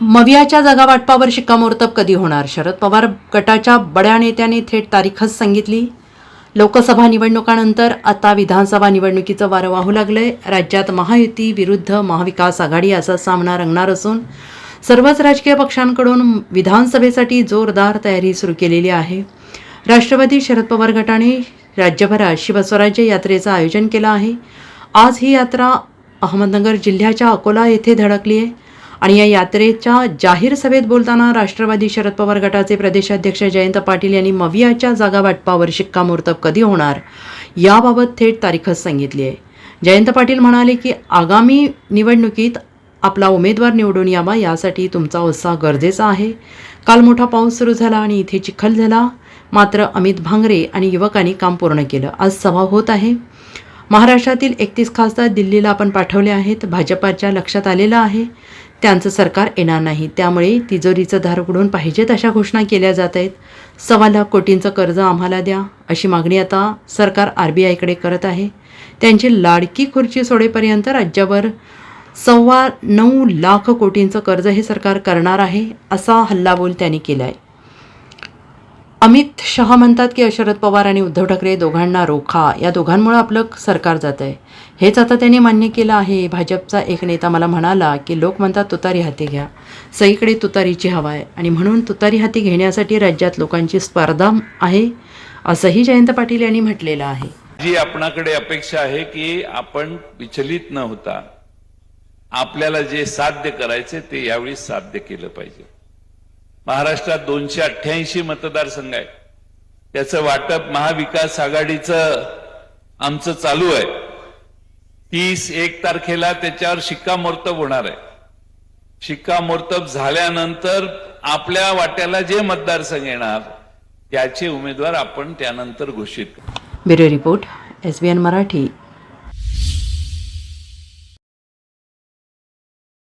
मवियाच्या जगावाटपावर शिक्कामोर्तब कधी होणार? शरद पवार गटाच्या बड्या नेत्याने थेट तारीखच सांगितली. लोकसभा निवडणुकानंतर आता विधानसभा निवडणुकीचं वारं वाहू लागलंय. राज्यात महायुती विरुद्ध महाविकास आघाडी असा सामना रंगणार असून सर्वच राजकीय पक्षांकडून विधानसभेसाठी जोरदार तयारी सुरू केलेली आहे. राष्ट्रवादी शरद पवार गटाने राज्यभरात शिवस्वराज्य यात्रेचं आयोजन केलं आहे. आज ही यात्रा अहमदनगर जिल्ह्याच्या अकोला येथे धडकली आहे आणि या यात्रेच्या जाहीर सभेत बोलताना राष्ट्रवादी शरद पवार गटाचे प्रदेशाध्यक्ष जयंत पाटील यांनी मवियाच्या जागा वाटपावर शिक्कामोर्तब कधी होणार याबाबत थेट तारीखच सांगितली आहे जयंत पाटील म्हणाले की आगामी निवडणुकीत आपला उमेदवार निवडून यावा यासाठी तुमचा उत्साह गरजेचा आहे. काल मोठा पाऊस सुरू झाला आणि इथे चिखल झाला. मात्र अमित भांगरे आणि युवकांनी काम पूर्ण केलं. आज सभा होत आहे. महाराष्ट्रातील एकतीस खासदार दिल्लीला आपण पाठवले आहेत. भाजपाच्या लक्षात आलेलं आहे. त्यांचं सरकार येणार नाही. त्यामुळे तिजोरीचं दार उघडून पाहिजेत अशा घोषणा केल्या जात आहेत. सव्वा लाख कोटींचं कर्ज आम्हाला द्या अशी मागणी आता सरकार आर बी आयकडे करत आहे. त्यांची लाडकी खुर्ची सोडेपर्यंत राज्यावर सव्वा नऊ लाख कोटींचं कर्ज हे सरकार करणार आहे असा हल्लाबोल त्यांनी केला आहे अमित शहा म्हणतात की शरद पवार आणि उद्धव ठाकरे दोघांना रोखा. या दोघांमुळे आपलं सरकार जात आहे हेच आता त्यांनी मान्य केलं आहे. भाजपचा एक नेता मला म्हणाला की लोक म्हणतात तुतारी हाती घ्या. सईकडे तुतारीची हवा आहे. आणि म्हणून तुतारी हाती घेण्यासाठी राज्यात लोकांची स्पर्धा आहे असंही जयंत पाटील यांनी म्हटलेलं आहे. जी आपणाकडे अपेक्षा आहे की आपण विचलित न होता आपल्याला जे साध्य करायचे ते यावेळी साध्य केलं पाहिजे. महाराष्ट्रात दोनशे अठ्ठ्याऐंशी मतदारसंघ आहे त्याचं वाटप महाविकास आघाडीचं आमचं चालू आहे. तीस एक तारखेला त्याच्यावर शिक्कामोर्तब होणार आहे. शिक्कामोर्तब झाल्यानंतर आपल्या वाट्याला जे मतदारसंघ येणार त्याचे उमेदवार आपण त्यानंतर घोषित करू. Bureau report S B N Marathi.